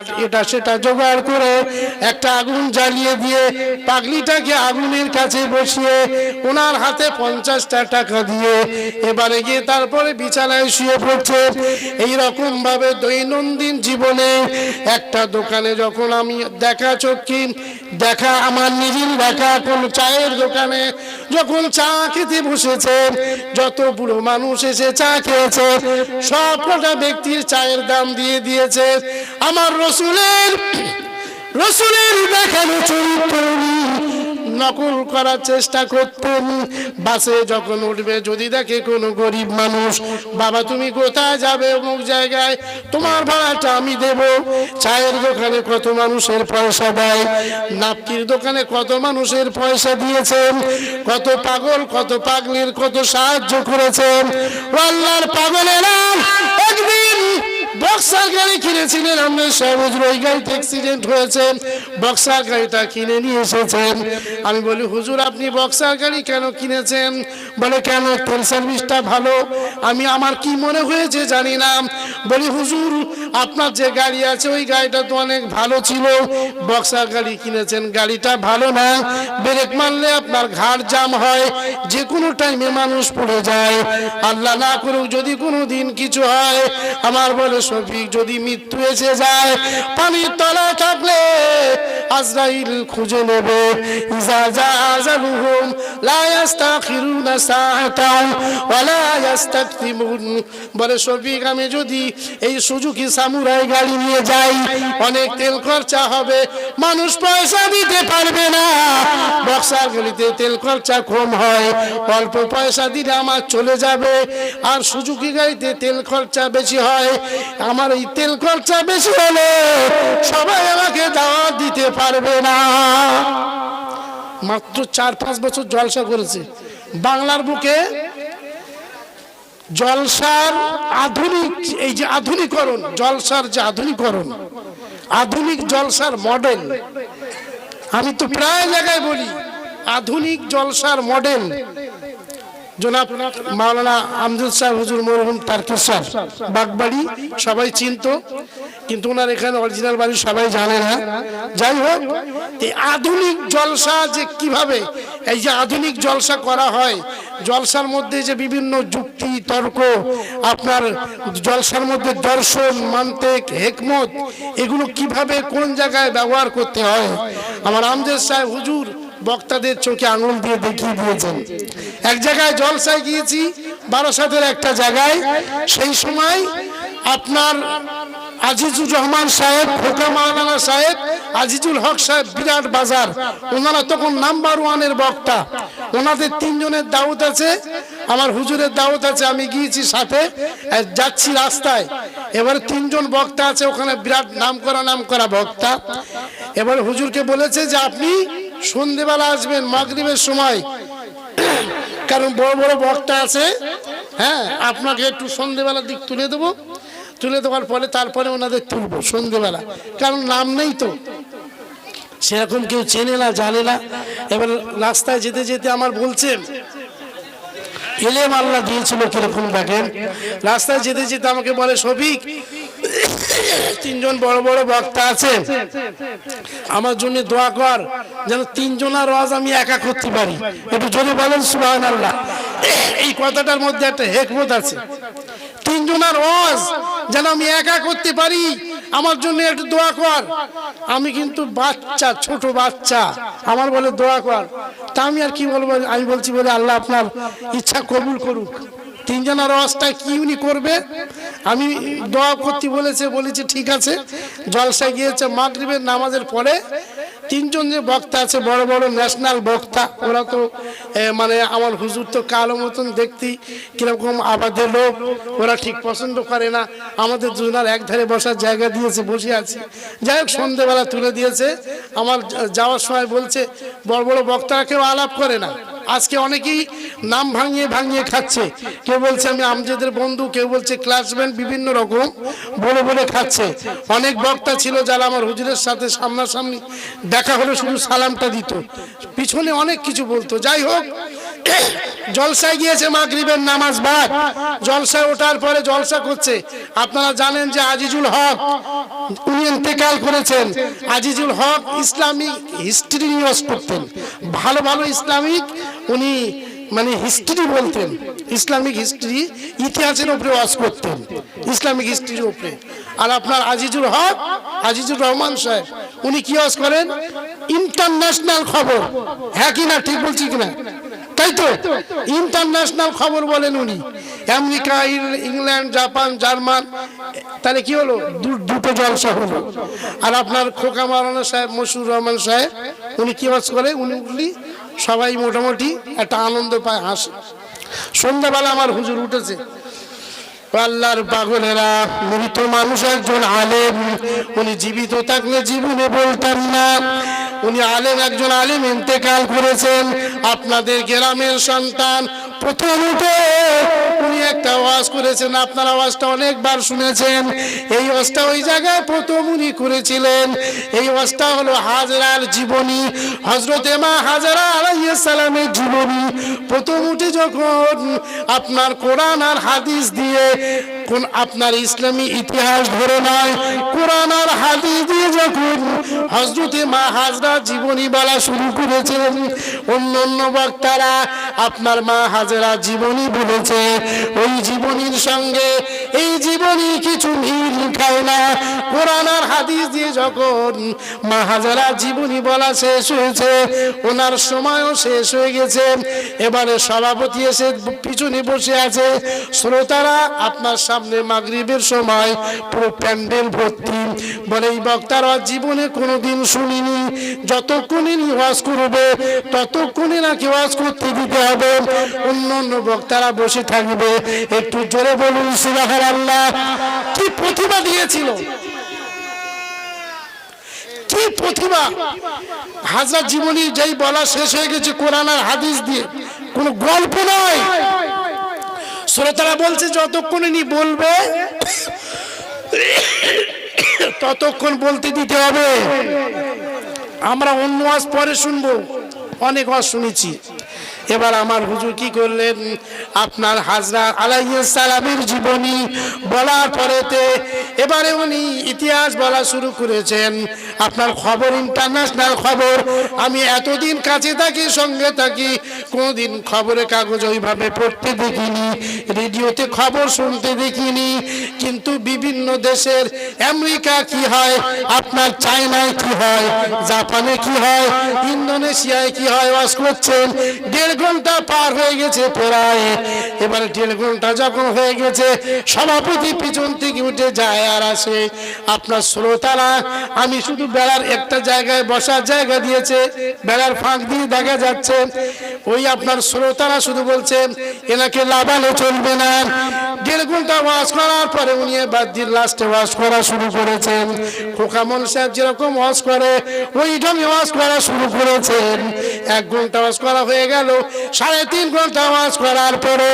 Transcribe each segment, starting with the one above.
এটা সেটা জোগাড় করে একটা আগুন জ্বালিয়ে দিয়ে পাগলিটাকে আগুনের কাছে বসিয়ে ওনার হাতে পঞ্চাশটা টাকা দিয়ে এবারে গিয়ে তারপরে বিছানায় শুয়ে পড়ছে। এই রকম ভাবে দৈনন্দিন জীবনে একটা দোকানে যখন আমি দেখা চক্ষি, দেখা আমার নিজের দেখা কোন চায়ের দোকানে, যখন চা খেতে বসেছে, যত বুড়ো মানুষ এসে চা খেয়েছে সব কটা ব্যক্তির চায়ের দাম দিয়ে দিয়েছে। আমার রসুলের রসুলের দেখানো চরিত্র নকল করার চেষ্টা করতেন। বাসে যখন উঠবে, যদি দেখে কোনো গরিব মানুষ, বাবা, তুমি কোথায় যাবে অমুক জায়গায়? তোমার ভাড়াটা আমি দেব। চায়ের দোকানে কত মানুষের পয়সা দেয়, নাপকির দোকানে কত মানুষের পয়সা দিয়েছেন, কত পাগল, কত পাগলির কত সাহায্য করেছেন। আল্লাহর পাগলেরা একদিন বক্সার গাড়ি কিনেছিলেন আমাদের সবুজ ওই গাড়িতে অ্যাক্সিডেন্ট হয়েছে বক্সার গাড়িটা কিনে নিয়ে এসেছেন। আমি বলি, হুজুর, আপনি বক্সার গাড়ি কেন কিনেছেন? বলে, কেন তেল সার্ভিসটা ভালো? আমি, আমার কি মনে হয়েছে জানি না। বলি, হুজুর, আপনার যে গাড়ি আছে, ওই গাড়িটা তো অনেক ভালো ছিল। বক্সার গাড়ি কিনেছেন, গাড়িটা ভালো না। ব্রেক মারলে আপনার ঘাড় জাম হয়, যে কোনো টাইমে মানুষ পড়ে যায়। আল্লাহ না করুক যদি কোনো দিন কিছু হয়, আমার বলে শফিক যদি মৃত্যু এসে যায়, পানির তলায় থাকলে আজরাইল খুঁজে নেবে। বলে, শফিক, আমি যদি এই সুজুকি সামুরাই গাড়ি নিয়ে যাই, অনেক তেল খরচা হবে, মানুষ পয়সা দিতে পারবে না। বক্সার গলিতে তেল খরচা কম হয়, অল্প পয়সা দিলে আমার চলে যাবে। আর সুজুকি গাড়িতে তেল খরচা বেশি হয় আমার এই তেল খরচা বেশি হলে সবাই আমাকে দাওয়াত দিতে পারবে না। মাত্র চার, পাঁচ বছর জলসা করেছে। বাংলার বুকে জলসার আধুনিক, এই যে আধুনিকরণ, জলসার যে আধুনিকরণ, আধুনিক জলসার মডেল আমি তো প্রায় জায়গায় বলি, আধুনিক জলসার মডেল জনাব মাওলানা আমজুদ সাহেব, হুজুর মরহুম তারকেশ্বর বাগবাড়ি, সবাই চিনত, কিন্তু ওনার এখানে অরিজিনাল বাড়ি সবাই জানে না। যাই হোক এই আধুনিক জলসা যে কীভাবে, এই যে আধুনিক জলসা করা হয়, জলসার মধ্যে যে বিভিন্ন যুক্তি, তর্ক, আপনার জলসার মধ্যে দর্শন, মান্তেক, হেকমত, এগুলো কীভাবে কোন জায়গায় ব্যবহার করতে হয়? আমার আমজেদ সাহেব, হুজুর বক্তাদের চোখে আঙুল দিয়ে দেখিয়ে দিয়েছেন। এক জায়গায় জলসায় গিয়েছি, বারাসাতের একটা জায়গায়। সেই সময় আপনার আজিজুর রহমান সাহেব, খোকা মাওলানা সাহেব, আজিজুল হক সাহেব, বিরাট বাজার, ওনারা তখন নাম্বার ওয়ানের বক্তা। ওনাদের তিনজনের দাওয়াত আছে, আমার হুজুরের দাওয়াত আছে, আমি গিয়েছি সাথে যাচ্ছি রাস্তায়। এবারে তিনজন বক্তা আছে, ওখানে বিরাট নাম করা নাম করা বক্তা। এবার হুজুরকে বলেছে যে, আপনি সন্ধেবেলা আসবেন, মাগরিবের সময়। কারণ বড় বড় বক্তা আছে হ্যাঁ আপনাকে একটু সন্ধেবেলার দিক তুলে দেবো। তুলে দেওয়ার পরে তারপরে ওনাদের তুলবো সন্ধেবেলা। কারণ নাম নেই তো। সেরকম কেউ চেনে না, জানে না। এবার রাস্তায় যেতে যেতে আমার বলছেন এলেম আল্লাহ দিয়েছিল কীরকম দেখেন? রাস্তায় যেতে যেতে আমাকে বলে, শফিক তিনজন বড় বড় বক্তা আছে। আমার জন্য দোয়া কর যেন তিনজনের রজ আমি একা করতে পারি। একটু জোরে বলেন সুবাহ আল্লাহ এই কথাটার মধ্যে একটা হেকমত আছে। তিনজনের রজ যেন আমি একা করতে পারি, আমার জন্য একটু দোয়া কর। আমি কিন্তু বাচ্চা, ছোট বাচ্চা। আমার বলে দোয়া কর। তা আমি আর কি বলব? আমি বলছি বলে আল্লাহ আপনার ইচ্ছা কবুল করুক। তিনজনের রসটা কি উনি করবে? আমি দোয়া করতে বলেছে, বলেছি, ঠিক আছে। জলসায় গিয়েছে, মাগরিবের নামাজের পরে তিনজন যে বক্তা আছে, বড় বড় ন্যাশনাল বক্তা, ওরা তো মানে আমার হুজুর তো কালো মতন দেখতি কীরকম আবাদের লোক, ওরা ঠিক পছন্দ করে না। আমাদের দুজনার একধারে বসার জায়গা দিয়েছে, বসে আছি। যাই হোক, সন্ধেবেলা তুলে দিয়েছে। আমার যাওয়ার সময় বলছে, বড় বড় বক্তারা কেউ আলাপ করে না। আজকে অনেকেই নাম ভাঙিয়ে ভাঙিয়ে খাচ্ছে। কেউ বলছে আমি আমজেদের বন্ধু, কেউ বলছে ক্লাসমেট বিভিন্ন রকম বলে বলে খাচ্ছে। অনেক বক্তা ছিল যারা আমার হুজুরের সাথে সামনাসামনি দেখা হলে, শুধু সালামটা দিত। পিছনে অনেক কিছু বলতো। যাই হোক জলসায় গিয়েছে মাগরিবের নামাজ বাদ। জলসায় ওঠার পরে জলসা করছে। আপনারা জানেন যে আজিজুল হক উনি ইন্তেকাল করেছেন। Azizul Haque Islamic history news করতেন। ভালো ভালো ইসলামিক উনি মানে হিস্ট্রি বলতেন। ইসলামিক হিস্ট্রি ইতিহাসের উপরে ওয়াজ করতেন। ইসলামিক হিস্ট্রির উপরে। আর আপনার আজিজুল হক, আজিজুর রহমান সাহেব, উনি কি ওয়াজ করেন? ইন্টারন্যাশনাল খবর। হ্যাঁ কিনা ঠিক বলছি কিনা তাই তো? ইন্টারন্যাশনাল খবর বলেন উনি। আমেরিকা ইংল্যান্ড, জাপান, জার্মান, তাহলে কি হলো? দুটো জলসা হলো। আর আপনার খোকা মারানা সাহেব মশুর রহমান সাহেব, উনি কি বাস করে? উনি সবাই মোটামুটি একটা আনন্দ পায়, হাসে। সন্ধ্যাবেলা আমার হুজুর উঠেছে। আল্লাহর পাগলেরা, মৃত মানুষ একজন আলেম। উনি জীবিত থাকলে জীবনে বলতাম না। উনি আলেম, একজন আলেম ইন্তেকাল করেছেন। আপনাদের গ্রামের সন্তান প্রথম উঠে উনি একটা ওয়াজ করেছেন, আপনার আওয়াজটা অনেকবার শুনেছেন। এই ওয়াজটা ওই জায়গায় প্রথম উনি করেছিলেন। এই ওয়াজটা হলো হাজরার জীবনী হজরতে মা হাজারা আলাইহিস সালামের জীবনী। প্রথম উঠে যখন আপনার কোরআন আর হাদিস দিয়ে কোন আপনার ইসলামী ইতিহাস ধরে নয়, কোরআন আর হাদিস দিয়ে যখন হজরতে মা হাজরা জীবনী বলা শুরু করেছেন অন্য অন্য বক্তারা আপনার মা হাজরা জীবনী বলেছে, ওই জীবনীর সঙ্গে এই জীবনী কিছু মিল খায় না। কোরআন আর হাদিস দিয়ে যখন মা হাজারা জীবনী বলা শেষ হয়েছে, ওনার সময়ও শেষ হয়ে গেছে। এবারে সভাপতি এসে পিছনে বসে আছে। শ্রোতারা, আপনার সামনে মাগরিবের সময় পুরো প্যান্ডেল ভর্তি। বলে, এই বক্তারা জীবনে কোনোদিন শুনিনি। যতক্ষণই ওয়াজ করবে ততক্ষণই নাকি ওয়াজ করতে দিতে হবে। অন্য অন্য বক্তারা বসে থাকবে। একটু জোরে বলুন সুবাহার আল্লাহ কি প্রতিভা দিয়েছিল? কি প্রতিভা? হাজার জীবনী যেই বলা শেষ হয়ে গেছে কোরআন হাদিস দিয়ে। কোনো গল্প নয়। শ্রোতারা বলছে, যতক্ষণ ইনি বলবে, ততক্ষণ বলতে দিতে হবে। আমরা অন্য ওয়াজ পরে শুনব। অনেক ওয়াজ শুনেছি। এবার আমার হুজুর কি করলেন? আপনার হাজরা সালামের জীবনী বলার পরেতে এবারে উনি ইতিহাস বলা শুরু করেছেন। আপনার খবর ইন্টারন্যাশনাল খবর। আমি এতদিন কাছে থাকি, সঙ্গে থাকি, কোনোদিন খবরের কাগজ ওইভাবে পড়তে দেখিনি, রেডিওতে খবর শুনতে দেখিনি। কিন্তু বিভিন্ন দেশের আমেরিকা কি হয়, আপনার চায়নায় কি হয়, জাপানে কি হয়, ইন্দোনেশিয়ায় কি হয় ওয়াজ করছেন, দেড় ঘণ্টা পার হয়ে গেছে প্রায়। এবারে দেড় ঘণ্টা যখন হয়ে গেছে, সভাপতি পিছন থেকে উঠে যায় আর আসে। আপনার শ্রোতারা, আমি শুধু বেড়ার একটা জায়গায় বসার জায়গা দিয়েছে, বেড়ার ফাঁক দিয়ে দেখা যাচ্ছে। ওই আপনার শ্রোতারা শুধু বলছে, এনাকে লাভানো চলবে না। দেড় ঘণ্টা ওয়াজ করার পরে উনি লাস্টে ওয়াজ করা শুরু করেছেন। খোকামন সাহেব যেরকম ওয়াজ করে ওয়াজ করা শুরু করেছেন। এক ঘণ্টা ওয়াজ করা হয়ে গেল, সাড়ে তিন ঘণ্টা ওয়াজ করার পরে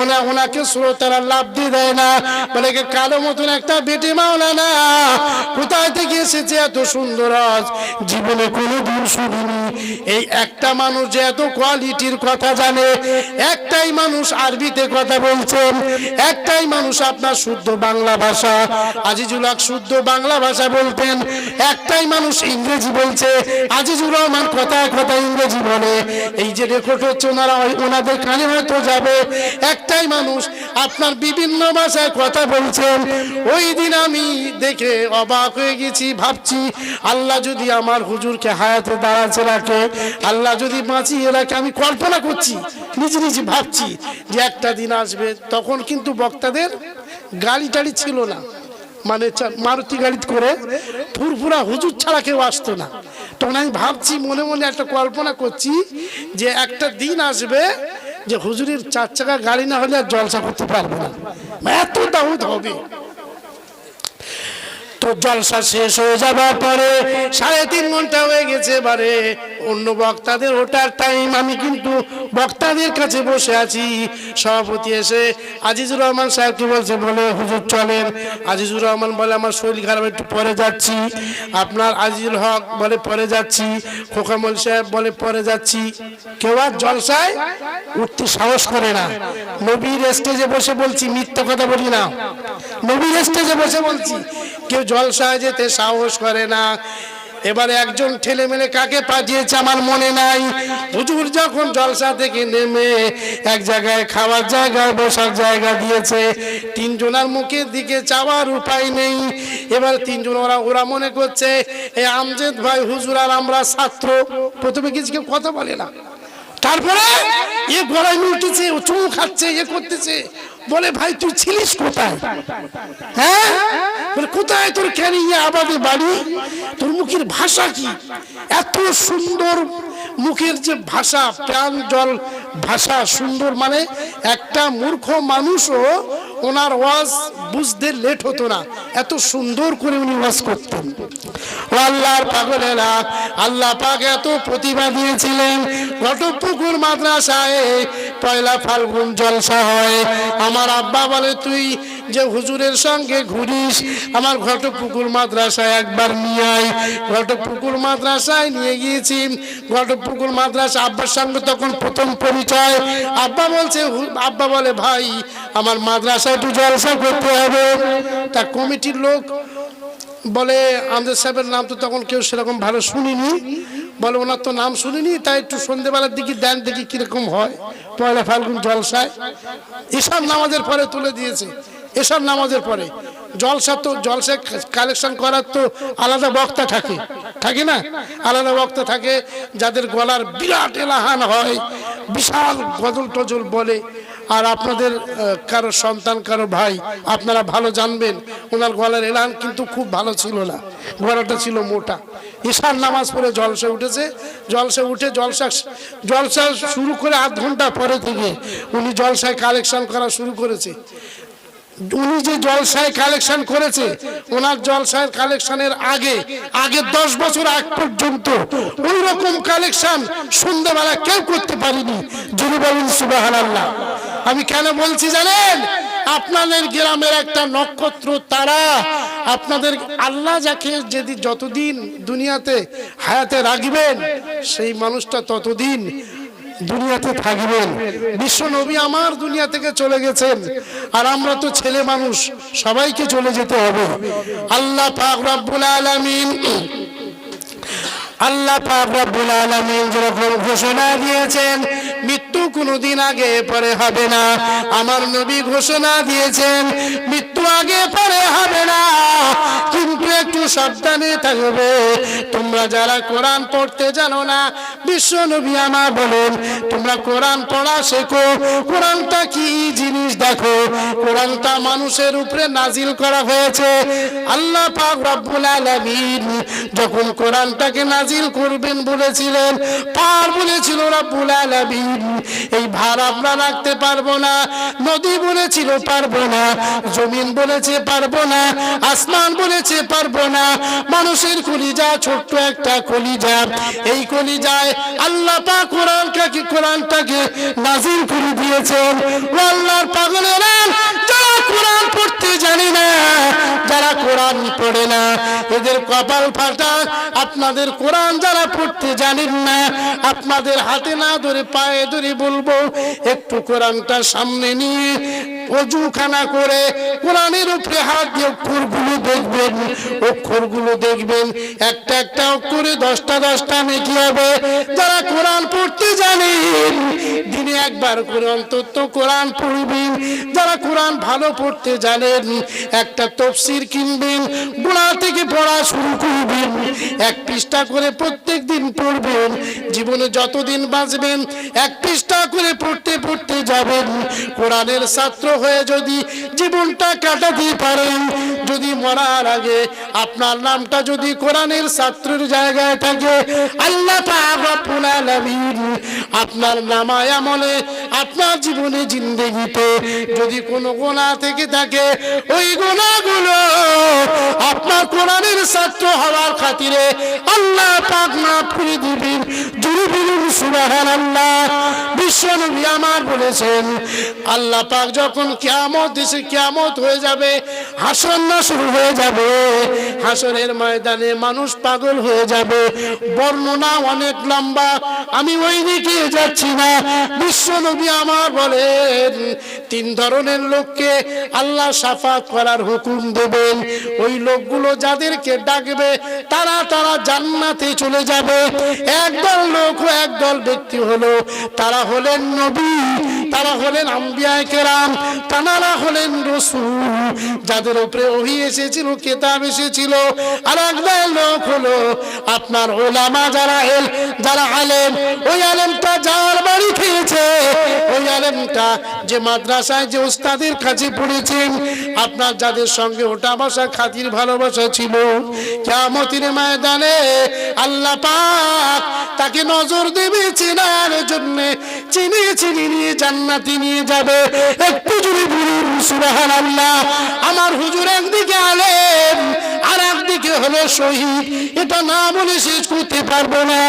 ওনা, ওনাকে শ্রোতারা লাভ দিয়ে দেয় না। বলে কালো মতন একটা বেটি মাওলা না কোথায় থেকে এসেছে এত সুন্দর আজ জীবনে কোনো দিন শুনিনি। এই একটা মানুষ যে এত কোয়ালিটির কথা জানে, একটাই মানুষ আরবিতে কথা বলছেন একটাই মানুষ আপনার শুদ্ধ বাংলা ভাষা। আজিজুল হক শুদ্ধ বাংলা ভাষা বলতেন। একটাই মানুষ ইংরেজি বলছে। আজিজুর রহমান কথা কথা ইংরেজি বলে। এই যে রেকর্ড হচ্ছে ওনারা, ওনাদের কানে হয়তো যাবে। একটাই মানুষ আপনার বিভিন্ন ভাষায় কথা বলছেন। ওই দিন আমি দেখে অবাক হয়ে গেছি, ভাবছি, আল্লাহ যদি আমার হুজুরকে হায়াতে দাঁড়াচ্ছে রাখে, আল্লাহ যদি বাঁচিয়ে রাখে, আমি কল্পনা করছি, নিজে নিজে ভাবছি যে একটা দিন আসবে, তখন কিন্তু বক্তাদের গাড়ি টাড়ি ছিল না। মানে মারুতি গাড়ি করে ফুরফুরা হুজুর ছাড়া কেউ আসতো না। তখন আমি ভাবছি, মনে মনে একটা কল্পনা করছি যে একটা দিন আসবে যে হুজুরের চার চাকা গাড়ি না হলে আর জলসা করতে পারব না। এত দাউদ হবে। তো জলসা শেষ হয়ে যাবার পরে সাড়ে তিন ঘণ্টা হয়ে গেছে এবারে। অন্য বক্তাদের ওটার টাইম আমি কিন্তু বক্তাদের কাছে বসে আছি। সভাপতি এসে আজিজুর রহমান সাহেবকে বলছে? বলে, হুজুর, চলেন। আজিজুর রহমান বলে, আমার শরীর খারাপ, একটু পরে যাচ্ছি। আপনার আজিজুল হক বলে, পরে যাচ্ছি। খোকামল সাহেব বলে, পরে যাচ্ছি। কেউ আর জলসায় উঠতে সাহস করে না। নবীর স্টেজে বসে বলছি, মিথ্যা কথা বলি না। নবীর স্টেজে বসে বলছি, কেউ জলসায় যেতে সাহস করে না। এবারে একজন ঠেলে মেলে কাকে পাঠিয়েছে আমার মনে নাই। হুজুর যখন জলসা থেকে নেমে এক জায়গায় খাওয়ার জায়গায় বসার জায়গা দিয়েছে, তিনজনার মুখের দিকে চাওয়ার উপায় নেই। এবার তিনজন ওরা ওরা মনে করছে এই আমজেদ ভাই হুজুর আর আমরা ছাত্র। প্রথমে কিছু কেউ কথা বলে না। তারপরে এ উঠেছে ও চুমু খাচ্ছে, এ করতেছে। বলে, ভাই, তুই ছিলিস কোথায়? হ্যাঁ? বলে, কোথায় তোর কেন ইয়ে আবাদে বাড়ি? তোর মুখের ভাষা কি? এত সুন্দর মুখের যে ভাষা, প্রাণ, জল, ভাষা, সুন্দর মানে একটা মূর্খ মানুষও ওনার ওয়াজ বুঝতে লেট হতো না। এত সুন্দর করে উনি ওয়াজ করতেন। ও আল্লাহর পাগলেরা, আল্লাহ পাক এত প্রতিভা দিয়েছিলেন। ঘটপুকুর মাদ্রাসায় পয়লা ফাল্গুন জলসা হয়। আমার আব্বা বলে, তুই যে হুজুরের সঙ্গে ঘুরিস, আমার ঘটপুকুর মাদ্রাসায় একবার নিয়ে আয়। ঘটপুকুর মাদ্রাসায় নিয়ে গিয়েছি। ঘটপুকুর মাদ্রাসা আব্বার সঙ্গে তখন প্রথম পরিচয়। আব্বা বলছে আব্বা বলে, ভাই, আমার মাদ্রাসায় একটু জলসা করতে হবে। তা কমিটির লোক বলে আমজাদ সাহেবের নাম তো তখন কেউ সেরকম ভালো শুনিনি। বলে, ওনার তো নাম শুনিনি, তাই একটু সন্ধেবেলার দিকে দেন দেখি কীরকম হয়। পয়লা ফাল্গুন জলসায়। এসব নামাজের পরে তুলে দিয়েছে। এসব নামাজের পরে। জলসা তো, জলসা কালেকশন করার তো আলাদা বক্তা থাকে। থাকে না? আলাদা বক্তা থাকে, যাদের গলার বিরাট এলাহান হয়, বিশাল গজল টজল বলে। আর আপনাদের কারও সন্তান, কারও ভাই, আপনারা ভালো জানবেন। ওনার গলার এলান কিন্তু খুব ভালো ছিল না। গলাটা ছিল মোটা। ঈশান নামাজ পড়ে জলসে উঠেছে। জলসে উঠে জলসা জলসা শুরু করে আধ ঘণ্টা পরে থেকে উনি জলসায় কালেকশন করা শুরু করেছে। উনি যে জলসায় কালেকশন করেছে, ওনার জলসায় কালেকশনের আগে আগে দশ বছর আগ পর্যন্ত ওই রকম কালেকশন সন্ধ্যাবেলা কেউ করতে পারিনি। বলেন সুবাহান আল্লাহ আমি কেন বলছি জানেন? আপনাদের গ্রামের একটা নক্ষত্র, তারা আপনাদের আল্লাহ যাকে যদি যতদিন দুনিয়াতে হায়াতে রাখবেন, সেই মানুষটা ততদিন দুনিয়াতে থাকবেন। বিশ্ব নবী আমার দুনিয়া থেকে চলে গেছেন, আর আমরা তো ছেলে মানুষ, সবাইকে চলে যেতে হবে। আল্লাহ পাক রব্বুল আলামিন আল্লাহ পাক আলামিন ঘোষণা দিয়েছেন, মৃত্যু কোনদিন আগে পরে হবে না। আমার নবী ঘোষণা দিয়েছেন, মৃত্যু আগে পরে হবে সাবধানে থাকবে। তোমরা যারা কোরআন পড়তে জানো না, বিশ্ব নবী আমার বলেন, তোমরা কোরআন পড়া শেখো, কোরআনটা কি জিনিস দেখো? কোরআনটা মানুষের উপরে নাজিল করা হয়েছে। আল্লাহ পাক রব্বুল আলামিন যখন কোরআনটাকে নাজিল করবেন বলেছিলেন, পার বলেছিল রব্বুল আলামিন, এই ভার আমরা রাখতে পারব না, নদী বলেছিল পারব না, জমিন বলেছে পারব না, আসমান বলেছে পারব না মানুষের কলিজা, ছোট্ট একটা কলিজা। এই কলিজায় আল্লাহ পাক কোরআনটাকে কোরআনটাকে নাজিল করে দিয়েছেন? আল্লাহর পাগলেরা, যারা কোরআন পড়তে জানে না, যারা কোরআন পড়ে না, এদের কপাল ফাটা আপনাদের কোরআন যারা পড়তে জানেন না, আপনাদের হাতে না ধরে পায়ে ধরে বলব, একটু কোরআনটা সামনে নিয়ে অজুখানা করে কোরআনের উপরে হাত দিয়ে অক্ষরগুলো দেখবেন অক্ষরগুলো দেখবেন, একটা একটা অক্ষরে দশটা দশটা নেকি হবে। যারা কোরআন পড়তে জানেন, দিনে একবার করে অন্তত কোরআন পড়বেন। যারা কোরআন ভালো পড়তে জানেন, একটা তফসির কিনবেন গোড়া থেকে পড়া শুরু করবেন এক পৃষ্ঠা করে প্রত্যেক দিন পড়বেন। জীবনে যতদিন বাঁচবেন, এক পৃষ্ঠা করে পড়তে পড়তে যাবেন। কোরআনের ছাত্র হয়ে যদি জীবনটা কাটাতে পারেন, যদি মরার আগে আপনার নামটা যদি কোরআনের ছাত্রের জায়গায় থাকে, আল্লাহ আপনার নামায় আমলে আপনার জীবনে জিন্দেগিতে যদি কোনো গোনা থেকে থাকে, ওই গোনাগুলো আপনার কোরআনের ছাত্র হওয়ার খাতিরে আল্লাহ পাক মাফ করে দিবেন। জুড়ে বলুন, সুবহানাল্লাহ। বিশ্বনবী আমার বলেছেন, আল্লাহ পাক যখন কিয়ামত দেশে কিয়ামত হয়ে যাবে হাসন না শুরু হয়ে যাবে। হাসনের ময়দানে মানুষ পাগল হয়ে যাবে। বর্ণনা অনেক লম্বা, আমি ওই দিকে যাচ্ছি না। বিশ্বনবী আমার বলেন, তিন ধরনের লোককে আল্লাহ সাফাত করার হুকুম দেবেন। ওই লোকগুলো যাদেরকে ডাকবে, তারা তারা জান্নাতে চলে যাবে। একদল লোক একদল ব্যক্তি হলো, তারা হলেন নবী, তারা হলেন আম্বিয়ায় কেরাম, তানারা হলেন রসুল। যাদের উপরে ওহি এসেছিল, কেতাব এসেছিল আর একদল লোক হলো আপনার ওলামা যারা এল যারা আলেম, ওই আলেমটা যার বাড়ি ওই আলেমটা যে মাদ্রাসায় যে উস্তাদের কাছে পড়েছেন, আপনার যাদের সঙ্গে ওটা বসা খাতির ভালোবাসা ছিল কেমতির ময়দানে আল্লাহ পাক তাকে নজর দেবে চেনার জন্যে, চিনি চিনি নিয়ে জান্নাতি নিয়ে যাবে। একটু জুড়ে আমার হুজুর একদিকে আলেম, আর একদিকে হলো শহীদ। এটা না বলে শেষ করতে পারব না।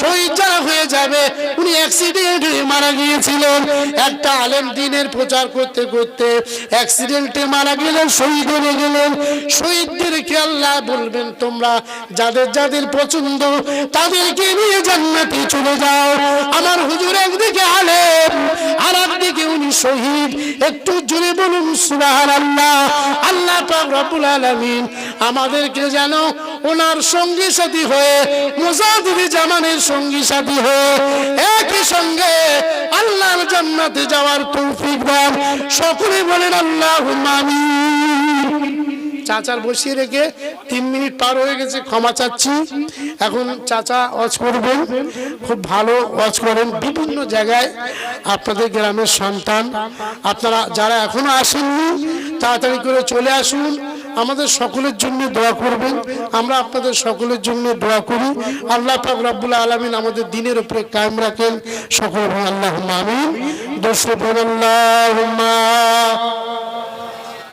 শহীদ যারা হয়ে যাবে, উনি অ্যাক্সিডেন্টে মারা গিয়েছিলেন। একটা আলেম দিনের প্রচার করতে করতে অ্যাক্সিডেন্টে মারা গেলেন, শহীদ হয়ে গেলেন। শহীদদেরকে আল্লাহ বলবেন, তোমরা যাদের যাদের পছন্দ, তাদেরকে নিয়ে জান্নাতে চলে যাও। আমার হুজুর একদিকে আলেম, আর একদিকে উনি শহীদ। একটু জুড়ে বলুন সুবহানাল্লাহ। আল্লাহ পাক রব্বুল আলামিন আমাদেরকে যেন ওনার সঙ্গী সাথী হয়ে, মুজাহিদি জামানের সঙ্গী সাথী হয়ে, একই সঙ্গে আল্লাহর জান্নাতে যাওয়ার তৌফিক দান। সকলে বলেন, আল্লাহুম্মা আমিন। চাচার বসিয়ে রেখে তিন মিনিট পার হয়ে গেছে, ক্ষমা চাচ্ছি। এখন চাচা ওয়াজ করবেন। খুব ভালো ওয়াজ করেন। বিভিন্ন জায়গায় আপনাদের গ্রামের সন্তান। আপনারা যারা এখনও আসেননি, তাড়াতাড়ি করে চলে আসুন। আমাদের সকলের জন্য দোয়া করবেন। আমরা আপনাদের সকলের জন্য দোয়া করি। আল্লাহ পাক রব্বুল আলমিন আমাদের দিনের উপরে কায়েম রাখেন। সকল আল্লাহ আমিন। দোষ আল্লাহ